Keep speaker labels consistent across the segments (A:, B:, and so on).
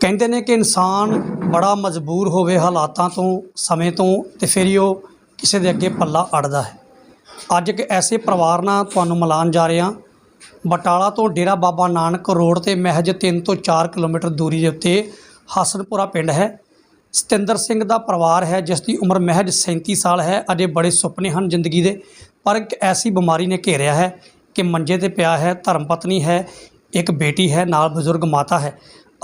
A: ਕਹਿੰਦੇ ਨੇ ਕਿ ਇਨਸਾਨ ਬੜਾ ਮਜਬੂਰ ਹੋਵੇ ਹਾਲਾਤਾਂ ਤੋਂ, ਸਮੇਂ ਤੋਂ ਤੇ ਫਿਰ ਹੀ ਉਹ ਕਿਸੇ ਦੇ ਅੱਗੇ ਪੱਲਾ ਅੜਦਾ ਹੈ। ਅੱਜ ਇੱਕ ਐਸੇ ਪਰਿਵਾਰ ਨਾਲ ਤੁਹਾਨੂੰ ਮਿਲਾਨ ਜਾ ਰਿਹਾ। ਬਟਾਲਾ ਤੋਂ ਡੇਰਾ ਬਾਬਾ ਨਾਨਕ ਰੋਡ ਤੇ ਮਹਿਜ 3 ਤੋਂ 4 ਕਿਲੋਮੀਟਰ ਦੂਰੀ ਦੇ ਉੱਤੇ ਹਸਨਪੁਰਾ ਪਿੰਡ ਹੈ। ਸਤਿੰਦਰ ਸਿੰਘ ਦਾ ਪਰਿਵਾਰ ਹੈ, ਜਿਸ ਦੀ ਉਮਰ ਮਹਿਜ 37 ਸਾਲ ਹੈ, ਅਜੇ ਬੜੇ ਸੁਪਨੇ ਹਨ ਜ਼ਿੰਦਗੀ ਦੇ। ਪਰ ਇੱਕ ਐਸੀ ਬਿਮਾਰੀ ਨੇ ਘੇਰਿਆ ਹੈ ਕਿ ਮੰਜੇ ਤੇ ਪਿਆ ਹੈ, ਧਰਮ ਪਤਨੀ ਹੈ, ਇੱਕ ਬੇਟੀ ਹੈ, ਨਾਲ ਬਜ਼ੁਰਗ ਮਾਤਾ ਹੈ।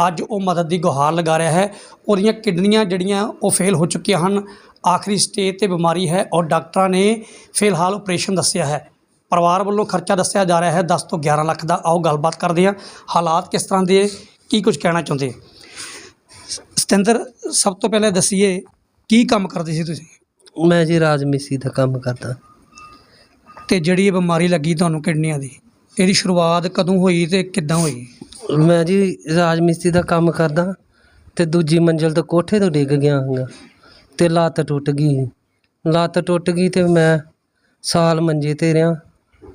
A: ਅੱਜ ਉਹ ਮਦਦ ਦੀ ਗੁਹਾਰ ਲਗਾ ਰਿਹਾ ਹੈ। ਉਹਦੀਆਂ ਕਿਡਨੀਆਂ ਜਿਹੜੀਆਂ ਉਹ ਫੇਲ ਹੋ ਚੁੱਕੀਆਂ ਹਨ। ਆਖਰੀ ਸਟੇਜ ਤੇ ਬਿਮਾਰੀ ਹੈ ਔਰ ਡਾਕਟਰਾਂ ਨੇ ਫਿਲਹਾਲ ਆਪਰੇਸ਼ਨ ਦੱਸਿਆ ਹੈ। ਪਰਿਵਾਰ ਵੱਲੋਂ ਖਰਚਾ ਦੱਸਿਆ ਜਾ ਰਿਹਾ ਹੈ। 10 ਤੋਂ 11 ਲੱਖ ਦਾ। ਆਓ ਗੱਲਬਾਤ ਕਰਦੇ ਹਾਂ। ਹਾਲਾਤ ਕਿਸ ਤਰ੍ਹਾਂ ਦੇ? ਕੀ ਕੁਝ ਕਹਿਣਾ ਚਾਹੁੰਦੇ? ਸਤਿੰਦਰ ਸਭ ਤੋਂ ਪਹਿਲਾਂ ਦੱਸੀਏ ਕੀ ਕੰਮ ਕਰਦੇ ਸੀ ਤੁਸੀਂ?
B: ਮੈਂ ਜੀ ਰਾਜ ਮਿਸਤਰੀ ਦਾ ਕੰਮ ਕਰਦਾ।
A: ਤੇ ਜਿਹੜੀ ਇਹ ਬਿਮਾਰੀ ਲੱਗੀ ਤੁਹਾਨੂੰ ਕਿਡਨੀਆਂ ਦੀ ਇਹਦੀ ਸ਼ੁਰੂਆਤ ਕਦੋਂ ਹੋਈ ਤੇ ਕਿੱਦਾਂ ਹੋਈ?
B: ਮੈਂ ਜੀ ਰਾਜ ਮਿਸਤਰੀ ਦਾ ਕੰਮ ਕਰਦਾ ਅਤੇ ਦੂਜੀ ਮੰਜ਼ਿਲ ਤੋਂ ਕੋਠੇ ਤੋਂ ਡਿੱਗ ਗਿਆ ਹਾਂਗਾ ਅਤੇ ਲੱਤ ਟੁੱਟ ਗਈ। ਲੱਤ ਟੁੱਟ ਗਈ ਤੇ ਮੈਂ ਸਾਲ ਮੰਜੇ ਤੇ ਰਿਹਾ।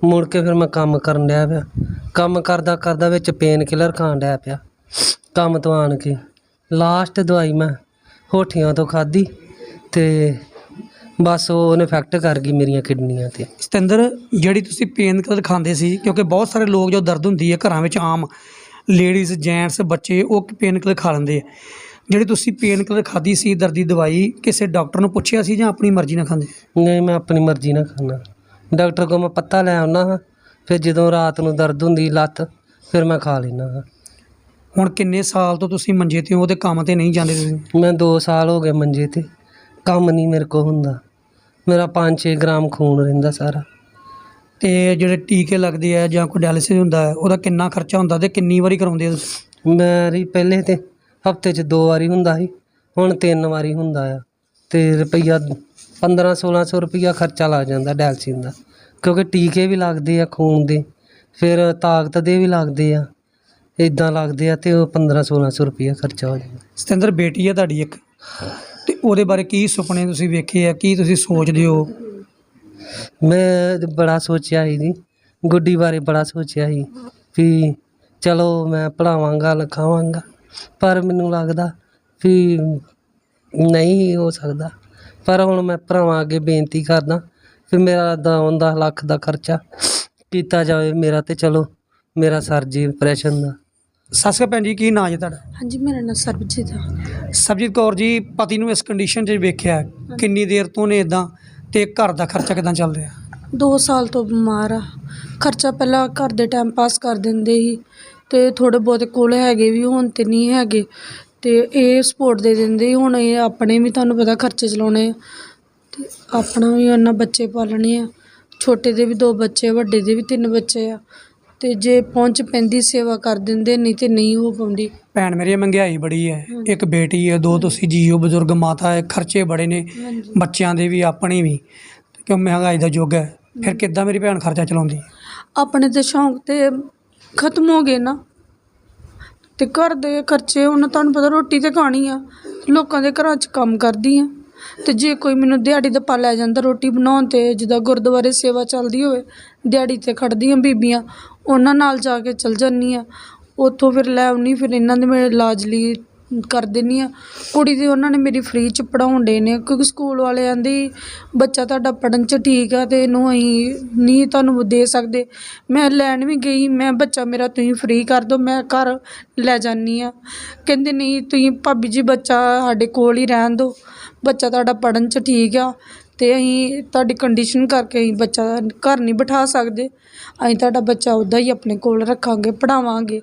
B: ਮੁੜ ਕੇ ਫਿਰ ਮੈਂ ਕੰਮ ਕਰਨ ਡਿਆ ਪਿਆ। ਕੰਮ ਕਰਦਾ ਕਰਦਾ ਵਿੱਚ ਪੇਨ ਕਿਲਰ ਖਾਣ ਡਿਆ ਪਿਆ। ਕੰਮ ਤੋਂ ਆਣ ਕੇ ਲਾਸਟ ਦਵਾਈ ਮੈਂ ਹੋਠੀਆਂ ਤੋਂ ਖਾਧੀ ਅਤੇ ਬਸ ਉਹ ਉਹਨੇ ਇਫੈਕਟ ਕਰ ਗਈ ਮੇਰੀਆਂ ਕਿਡਨੀਆਂ ਤੇ।
A: ਸਤਿੰਦਰ, ਜਿਹੜੀ ਤੁਸੀਂ ਪੇਨ ਕਿਲਰ ਖਾਂਦੇ ਸੀ, ਕਿਉਂਕਿ ਬਹੁਤ ਸਾਰੇ ਲੋਕ ਜੋ ਦਰਦ ਹੁੰਦੀ ਹੈ ਘਰਾਂ ਵਿੱਚ ਆਮ ਲੇਡੀਜ਼ ਜੈਂਟਸ ਬੱਚੇ ਉਹ ਪੇਨ ਕਿਲਰ ਖਾ ਲੈਂਦੇ ਆ। ਜਿਹੜੀ ਤੁਸੀਂ ਪੇਨ ਕਿਲਰ ਖਾਧੀ ਸੀ ਦਰਦ ਦਵਾਈ ਕਿਸੇ ਡਾਕਟਰ ਨੂੰ ਪੁੱਛਿਆ ਸੀ ਜਾਂ ਆਪਣੀ ਮਰਜ਼ੀ ਨਾਲ ਖਾਂਦੇ?
B: ਨਹੀਂ ਮੈਂ ਆਪਣੀ ਮਰਜ਼ੀ ਨਾਲ ਖਾਣਾ ਡਾਕਟਰ ਕੋਲ ਮੈਂ ਪੱਤਾ ਲੈ ਆਉਣਾ ਹਾਂ ਫਿਰ ਜਦੋਂ ਰਾਤ ਨੂੰ ਦਰਦ ਹੁੰਦੀ ਲੱਤ ਫਿਰ ਮੈਂ ਖਾ ਲੈਣਾ ਹਾਂ।
A: ਹੁਣ ਕਿੰਨੇ ਸਾਲ ਤੋਂ ਤੁਸੀਂ ਮੰਜੇ ਤੇ ਹੋ? ਤੇ ਕੰਮ ਤੇ ਨਹੀਂ ਜਾਂਦੇ ਤੁਸੀਂ?
B: ਮੈਂ 2 ਸਾਲ ਹੋ ਗਏ ਮੰਜੇ ਤੇ। ਕੰਮ ਨਹੀਂ ਮੇਰੇ ਕੋ ਹੁੰਦਾ। ਮੇਰਾ 5-6 ਗ੍ਰਾਮ ਖੂਨ ਰਹਿੰਦਾ ਸਾਰਾ।
A: ਤੇ ਜਿਹੜੇ ਟੀਕੇ ਲੱਗਦੇ ਆ ਜਾਂ ਕੋਈ ਡਾਇਲਿਸਿਸ ਹੁੰਦਾ ਹੈ ਉਹਦਾ ਕਿੰਨਾ ਖਰਚਾ ਹੁੰਦਾ ਤੇ ਕਿੰਨੀ ਵਾਰੀ ਕਰਾਉਂਦੇ ਆ ਤੁਸੀਂ?
B: ਮੇਰੀ ਪਹਿਲੇ ਤੇ ਹਫ਼ਤੇ 'ਚ ਦੋ ਵਾਰੀ ਹੁੰਦਾ ਸੀ ਹੁਣ ਤਿੰਨ ਵਾਰੀ ਹੁੰਦਾ ਆ। ਤੇ ਰੁਪਈਆ 15 1600 ਰੁਪਈਆ ਖਰਚਾ ਲੱਗ ਜਾਂਦਾ ਡੈਲਸਿਨ ਦਾ ਕਿਉਂਕਿ ਟੀਕੇ ਵੀ ਲੱਗਦੇ ਆ ਖੂਨ ਦੇ ਫਿਰ ਤਾਕਤ ਦੇ ਵੀ ਲੱਗਦੇ ਆ ਇਦਾਂ ਲੱਗਦੇ ਆ ਤੇ ਉਹ 15 1600 ਰੁਪਈਆ ਖਰਚਾ ਹੋ ਜਾਂਦਾ।
A: ਸਤਿੰਦਰ ਬੇਟੀ ਹੈ ਤੁਹਾਡੀ ਇੱਕ ਤੇ ਉਹਦੇ ਬਾਰੇ ਕੀ ਸੁਪਨੇ ਤੁਸੀਂ ਵੇਖੇ ਆ ਕੀ ਤੁਸੀਂ ਸੋਚਦੇ ਹੋ?
B: ਮੈਂ ਬੜਾ ਸੋਚਿਆ ਸੀ ਜੀ ਗੁੱਡੀ ਬਾਰੇ ਬੜਾ ਸੋਚਿਆ ਸੀ ਵੀ ਚਲੋ ਮੈਂ ਪੜਾਵਾਂਗਾ ਲਿਖਾਵਾਂਗਾ ਪਰ ਮੈਨੂੰ ਲੱਗਦਾ ਵੀ ਨਹੀਂ ਹੋ ਸਕਦਾ। ਪਰ ਹੁਣ ਮੈਂ ਭਰਾਵਾਂ ਅੱਗੇ ਬੇਨਤੀ ਕਰਦਾ ਵੀ ਮੇਰਾ ਦਸ ਦਸ ਲੱਖ ਦਾ ਖਰਚਾ ਕੀਤਾ ਜਾਵੇ ਮੇਰਾ ਤੇ ਚਲੋ ਮੇਰਾ ਸਰ ਜੀ ਆਪਰੇਸ਼ਨ ਦਾ।
A: ਸਤਿ ਸ਼੍ਰੀ ਅਕਾਲ ਭੈਣ ਜੀ ਕੀ ਨਾਂ ਜੀ ਤੁਹਾਡਾ?
C: ਹਾਂਜੀ ਮੇਰਾ ਨਾਮ ਸਰਬਜੀਤ ਆ।
A: ਸਰਬਜੀਤ ਕੌਰ ਜੀ ਪਤੀ ਨੂੰ ਇਸ ਕੰਡੀਸ਼ਨ 'ਚ ਵੇਖਿਆ ਕਿੰਨੀ ਦੇਰ ਤੋਂ ਨੇ ਇਦਾਂ ਤੇ ਘਰ ਦਾ ਖਰਚਾ ਕਿਦਾਂ ਚੱਲ ਰਿਹਾ?
C: 2 ਸਾਲ ਤੋਂ ਬਿਮਾਰ ਆ। ਖਰਚਾ ਪਹਿਲਾਂ ਘਰ ਦੇ ਟਾਈਮ ਪਾਸ ਕਰ ਦਿੰਦੇ ਸੀ ਤੇ ਥੋੜੇ ਬਹੁਤ ਕੋਲ ਹੈਗੇ ਵੀ ਹੁਣ ਤੇ ਨਹੀਂ ਹੈਗੇ। ਤੇ ਇਹ ਸਪੋਰਟ ਦੇ ਦਿੰਦੇ ਸੀ, ਹੁਣ ਇਹ ਆਪਣੇ ਵੀ ਤੁਹਾਨੂੰ ਪਤਾ ਖਰਚੇ ਚਲਾਉਣੇ ਆ। ਤੇ ਆਪਣਾ ਵੀ ਉਹਨਾਂ ਬੱਚੇ ਪਾਲਣੇ ਆ। ਛੋਟੇ ਦੇ ਵੀ ਦੋ ਬੱਚੇ ਵੱਡੇ ਦੇ ਵੀ ਤਿੰਨ ਬੱਚੇ ਆ। ਤੇ ਜੇ ਪਹੁੰਚ ਪੈਂਦੀ ਸੇਵਾ ਕਰ ਦਿੰਦੇ ਨਹੀਂ ਤੇ ਨਹੀਂ ਹੋ ਪਾਉਂਦੀ।
A: ਭੈਣ ਮੇਰੀ ਮਹਿੰਗਾਈ ਬੜੀ ਹੈ। ਇੱਕ ਬੇਟੀ ਹੈ ਦੋ ਤੁਸੀਂ ਜੀਓ ਬਜ਼ੁਰਗ ਮਾਤਾ ਹੈ ਖਰਚੇ ਬੜੇ ਨੇ ਬੱਚਿਆਂ ਦੇ ਵੀ ਆਪਣੇ ਵੀ। ਕਿਉਂ ਮਹਿੰਗਾਈ ਦਾ ਯੁੱਗ ਹੈ। ਫਿਰ ਕਿੱਦਾਂ ਮੇਰੀ ਭੈਣ ਖਰਚਾ ਚਲਾਉਂਦੀ?
C: ਆਪਣੇ ਤੇ ਸ਼ੌਂਕ ਤੇ ਖਤਮ ਹੋ ਗਏ ਨਾ। ਤੇ ਘਰ ਦੇ ਖਰਚੇ ਹੁਣ ਤੁਹਾਨੂੰ ਪਤਾ ਰੋਟੀ ਤੇ ਖਾਣੀ ਆ। ਲੋਕਾਂ ਦੇ ਘਰਾਂ 'ਚ ਕੰਮ ਕਰਦੀ ਆ। ਤੇ ਜੇ ਕੋਈ ਮੈਨੂੰ ਦਿਹਾੜੀ ਦਾ ਪਾ ਲੈ ਜਾਂਦਾ ਰੋਟੀ ਬਣਾਉਣ ਤੇ ਜਿੱਦਾਂ ਗੁਰਦੁਆਰੇ ਸੇਵਾ ਚੱਲਦੀ ਹੋਵੇ ਦਿਹਾੜੀ ਤੇ ਖੜਦੀਆਂ ਬੀਬੀਆਂ ਉਹਨਾਂ ਨਾਲ ਜਾ ਕੇ ਚਲ ਜਾਂਦੀ ਆ। ਉੱਥੋਂ ਫਿਰ ਲੈ ਆਉਂਦੀ ਫਿਰ ਇਹਨਾਂ ਦੇ ਮੈਂ ਇਲਾਜ ਲਈ ਕਰ ਦਿੰਦੀ ਹਾਂ। ਕੁੜੀ ਦੀ ਉਹਨਾਂ ਨੇ ਮੇਰੀ ਫ੍ਰੀ ਚ ਪੜ੍ਹਾਉਣ ਦੇ ਨੇ, ਕਿਉਂਕਿ ਸਕੂਲ ਵਾਲੇ ਆਂਦੇ ਬੱਚਾ ਤੁਹਾਡਾ ਪੜ੍ਹਨ ਚ ਠੀਕ ਆ ਅਤੇ ਇਹਨੂੰ ਅਸੀਂ ਨਹੀਂ ਤੁਹਾਨੂੰ ਦੇ ਸਕਦੇ। ਮੈਂ ਲੈਣ ਵੀ ਗਈ, ਮੈਂ ਬੱਚਾ ਮੇਰਾ ਤੁਸੀਂ ਫ੍ਰੀ ਕਰ ਦਿਓ, ਮੈਂ ਘਰ ਲੈ ਜਾਂਦੀ ਹਾਂ। ਕਹਿੰਦੇ, ਨਹੀਂ, ਤੁਸੀਂ ਭਾਬੀ ਜੀ ਬੱਚਾ ਸਾਡੇ ਕੋਲ ਹੀ ਰਹਿਣ ਦਿਓ, ਬੱਚਾ ਤੁਹਾਡਾ ਪੜ੍ਹਨ ਚ ਠੀਕ ਆ। ਤੇ ਅਸੀਂ ਤੁਹਾਡੀ ਕੰਡੀਸ਼ਨ ਕਰਕੇ ਅਸੀਂ ਬੱਚਾ ਘਰ ਨਹੀਂ ਬਿਠਾ ਸਕਦੇ। ਅਸੀਂ ਤੁਹਾਡਾ ਬੱਚਾ ਉੱਦਾਂ ਹੀ ਆਪਣੇ ਕੋਲ ਰੱਖਾਂਗੇ ਪੜਾਵਾਂਗੇ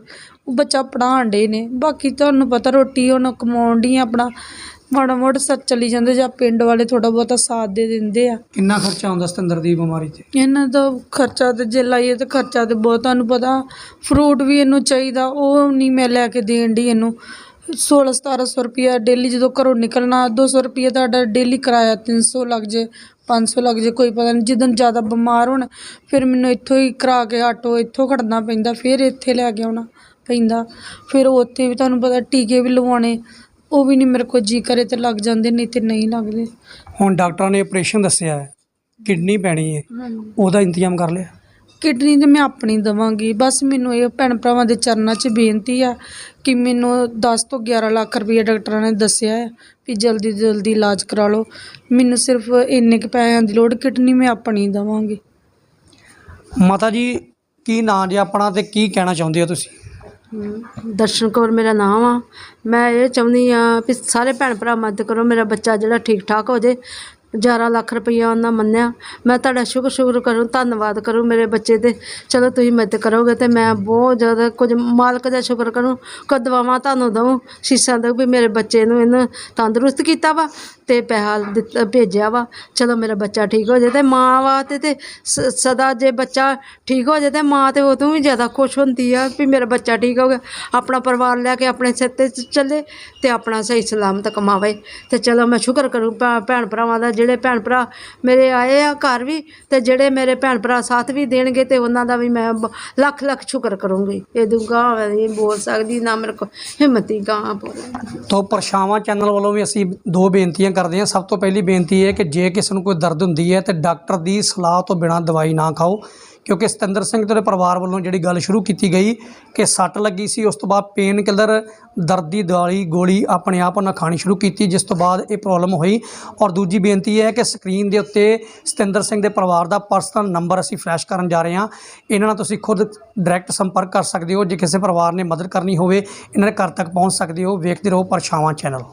C: ਉਹ ਬੱਚਾ ਪੜ੍ਹਾਉਣ ਡੇ ਨੇ। ਬਾਕੀ ਤੁਹਾਨੂੰ ਪਤਾ ਰੋਟੀ ਹੁਣ ਕਮਾਉਣ ਦੀ ਆਪਣਾ ਮਾੜਾ ਮੋਟਾ ਸੱਚ ਚੱਲੀ ਜਾਂਦੇ ਜਾਂ ਪਿੰਡ ਵਾਲੇ ਥੋੜਾ ਬਹੁਤਾ ਸਾਥ ਦੇ ਦਿੰਦੇ ਆ।
A: ਕਿੰਨਾ ਖਰਚਾ ਆਉਂਦਾ ਸਤਿੰਦਰ ਦੀ ਬਿਮਾਰੀ ਤੇ?
C: ਇਹਨਾਂ ਦਾ ਖਰਚਾ ਤੇ ਜੇ ਲਾਈਏ ਤੇ ਖਰਚਾ ਤੇ ਬਹੁਤ ਤੁਹਾਨੂੰ ਪਤਾ ਫਰੂਟ ਵੀ ਇਹਨੂੰ ਚਾਹੀਦਾ ਉਹ ਨਹੀਂ ਮੈਂ ਲੈ ਕੇ ਦੇਣ ਦੀ ਇਹਨੂੰ। 16 1700 ਰੁਪਿਆ ਡੇਲੀ ਜਦੋਂ ਘਰੋਂ ਨਿਕਲਣਾ 200 ਰੁਪਿਆ ਤੁਹਾਡਾ ਡੇਲੀ ਕਿਰਾਇਆ 300 ਲੱਗ ਜੇ 500 ਲੱਗ ਜੇ ਕੋਈ ਪਤਾ ਨਹੀਂ ਜਿੱਦਣ ਜ਼ਿਆਦਾ ਬਿਮਾਰ ਹੋਣ ਫਿਰ ਮੈਨੂੰ ਇੱਥੋਂ ਹੀ ਕਰਾ ਕੇ ਆਟੋ ਇੱਥੋਂ ਖੜਨਾ ਪੈਂਦਾ ਫਿਰ ਇੱਥੇ ਲੈ ਕੇ ਆਉਣਾ ਪੈਂਦਾ। ਫਿਰ ਉੱਥੇ ਵੀ ਤੁਹਾਨੂੰ ਪਤਾ ਟੀਕੇ ਵੀ ਲਵਾਉਣੇ ਉਹ ਵੀ ਨਹੀਂ ਮੇਰੇ ਕੋਲ ਜੀ ਕਰੇ ਤੇ ਲੱਗ ਜਾਂਦੇ ਨਹੀਂ ਤੇ ਨਹੀਂ ਲੱਗਦੇ।
A: ਹੁਣ ਡਾਕਟਰਾਂ ਨੇ ਆਪਰੇਸ਼ਨ ਦੱਸਿਆ ਹੈ ਕਿਡਨੀ ਪੈਣੀ ਹੈ
C: ਹਾਂਜੀ।
A: ਉਹਦਾ ਇੰਤਜ਼ਾਮ ਕਰ ਲਿਆ।
C: ਕਿਡਨੀ ਤੇ ਮੈਂ ਆਪਣੀ ਦਵਾਂਗੀ। ਬਸ ਮੈਨੂੰ ਇਹ ਭੈਣ ਭਰਾਵਾਂ ਦੇ ਚਰਨਾਂ 'ਚ ਬੇਨਤੀ ਆ ਕਿ ਮੈਨੂੰ 10 ਤੋਂ 11 ਲੱਖ ਰੁਪਏ ਡਾਕਟਰਾਂ ਨੇ ਦੱਸਿਆ ਹੈ ਵੀ ਜਲਦੀ ਤੋਂ ਜਲਦੀ ਇਲਾਜ ਕਰਾ ਲਓ। ਮੈਨੂੰ ਸਿਰਫ ਇੰਨੇ ਕੁ ਪੈਸਿਆਂ ਦੀ ਲੋੜ ਕਿਡਨੀ ਮੈਂ ਆਪਣੀ ਦਵਾਂਗੀ।
A: ਮਾਤਾ ਜੀ ਕੀ ਨਾਂ ਜੀ ਆਪਣਾ ਤੇ ਕੀ ਕਹਿਣਾ ਚਾਹੁੰਦੇ ਹੋ ਤੁਸੀਂ?
D: ਦਰਸ਼ਨ ਕੌਰ ਮੇਰਾ ਨਾਮ ਆ। ਮੈਂ ਇਹ ਚਾਹੁੰਦੀ ਆ ਵੀ ਸਾਰੇ ਭੈਣ ਭਰਾ ਮਦਦ ਕਰੋ ਮੇਰਾ ਬੱਚਾ ਜਿਹੜਾ ਠੀਕ ਠਾਕ ਹੋ ਜੇ। 11 ਲੱਖ ਰੁਪਈਆ ਉਹਨਾਂ ਮੰਨਿਆ। ਮੈਂ ਤੁਹਾਡਾ ਸ਼ੁਕਰ ਸ਼ੁਕਰ ਕਰੂੰ, ਧੰਨਵਾਦ ਕਰੂੰ ਮੇਰੇ ਬੱਚੇ ਤੇ। ਚਲੋ ਤੁਸੀਂ ਮਦਦ ਕਰੋਗੇ ਤੇ ਮੈਂ ਬਹੁਤ ਜ਼ਿਆਦਾ ਕੁਝ ਮਾਲਕ ਦਾ ਸ਼ੁਕਰ ਕਰੂੰ ਕੋ ਦਵਾਵਾਂ ਤੁਹਾਨੂੰ ਦਊਂ, ਸ਼ੀਸ਼ਾ ਦੇ ਵੀ ਮੇਰੇ ਬੱਚੇ ਨੂੰ ਇਹਨੂੰ ਤੰਦਰੁਸਤ ਕੀਤਾ ਵਾ ਤੇ ਪੈਸਾ ਦਿੱਤਾ, ਭੇਜਿਆ ਵਾ। ਚਲੋ ਮੇਰਾ ਬੱਚਾ ਠੀਕ ਹੋ ਜਾਏ ਤੇ ਮਾਂ ਵਾਸਤੇ ਤੇ ਸ- ਸਦਾ ਜੇ ਬੱਚਾ ਠੀਕ ਹੋ ਜਾਏ ਤੇ ਮਾਂ ਤੇ ਉਦੋਂ ਵੀ ਜ਼ਿਆਦਾ ਖੁਸ਼ ਹੁੰਦੀ ਆ ਵੀ ਮੇਰਾ ਬੱਚਾ ਠੀਕ ਹੋ ਗਿਆ। ਆਪਣਾ ਪਰਿਵਾਰ ਲੈ ਕੇ ਆਪਣੇ ਸਿਰ ਤੇ ਚ- ਚੱਲੇ ਤੇ ਆਪਣਾ ਸਹੀ ਸਲਾਮਤ ਕਮਾਵੇ। ਤੇ ਚਲੋ ਮੈਂ ਸ਼ੁਕਰ ਕਰੂੰ ਭੈ- ਭੈਣ ਭਰਾਵਾਂ ਦਾ ਜਿਹੜੇ ਭੈਣ ਭਰਾ ਮੇਰੇ ਆਏ ਆ ਘਰ ਵੀ ਤੇ ਜਿਹੜੇ ਮੇਰੇ ਭੈਣ ਭਰਾ ਸਾਥ ਵੀ ਦੇਣਗੇ ਤੇ ਉਹਨਾਂ ਦਾ ਵੀ ਮੈਂ ਲੱਖ ਲੱਖ ਸ਼ੁਕਰ ਕਰੂੰਗੀ। ਇਹ ਦੁਗਾ ਨਹੀਂ ਬੋਲ ਸਕਦੀ, ਨਾ ਮੇਰੇ ਕੋ ਹਿੰਮਤੀ ਗਾਂ ਬੋਲ
A: ਤੋਂ ਪਰਛਾਵਾਂ ਚੈਨਲ ਵੱਲੋਂ ਵੀ ਅਸੀਂ ਦੋ ਬੇਨਤੀਆਂ ਕਰਦੇ ਹਾਂ। ਸਭ ਤੋਂ ਪਹਿਲੀ ਬੇਨਤੀ ਹੈ ਕਿ ਜੇ ਕਿਸੇ ਨੂੰ ਕੋਈ ਦਰਦ ਹੁੰਦੀ ਹੈ ਤੇ ਡਾਕਟਰ ਦੀ ਸਲਾਹ ਤੋਂ ਬਿਨਾਂ ਦਵਾਈ ਨਾ ਖਾਓ। ਕਿਉਂਕਿ ਸਤਿੰਦਰ ਸਿੰਘ ਦੇ ਪਰਿਵਾਰ ਵੱਲੋਂ ਜਿਹੜੀ ਗੱਲ ਸ਼ੁਰੂ ਕੀਤੀ ਗਈ ਕਿ ਸੱਟ ਲੱਗੀ ਸੀ, ਉਸ ਤੋਂ ਬਾਅਦ ਪੇਨ ਕਿਲਰ ਦਰਦੀ ਦੀ ਗੋਲੀ ਆਪਣੇ ਆਪ ਉਹਨਾਂ ਖਾਣੀ ਸ਼ੁਰੂ ਕੀਤੀ, ਜਿਸ ਤੋਂ ਬਾਅਦ ਇਹ ਪ੍ਰੋਬਲਮ ਹੋਈ। ਔਰ ਦੂਜੀ ਬੇਨਤੀ ਇਹ ਹੈ ਕਿ ਸਕਰੀਨ ਦੇ ਉੱਤੇ ਸਤਿੰਦਰ ਸਿੰਘ ਦੇ ਪਰਿਵਾਰ ਦਾ ਪਰਸਨਲ ਨੰਬਰ ਅਸੀਂ ਫਲੈਸ਼ ਕਰਨ ਜਾ ਰਹੇ ਹਾਂ। ਇਹਨਾਂ ਨਾਲ ਤੁਸੀਂ ਖੁਦ ਡਾਇਰੈਕਟ ਸੰਪਰਕ ਕਰ ਸਕਦੇ ਹੋ। ਜੇ ਕਿਸੇ ਪਰਿਵਾਰ ਨੇ ਮਦਦ ਕਰਨੀ ਹੋਵੇ, ਇਹਨਾਂ ਦੇ ਘਰ ਤੱਕ ਪਹੁੰਚ ਸਕਦੇ ਹੋ। ਵੇਖਦੇ ਰਹੋ ਪਰਛਾਵਾਂ ਚੈਨਲ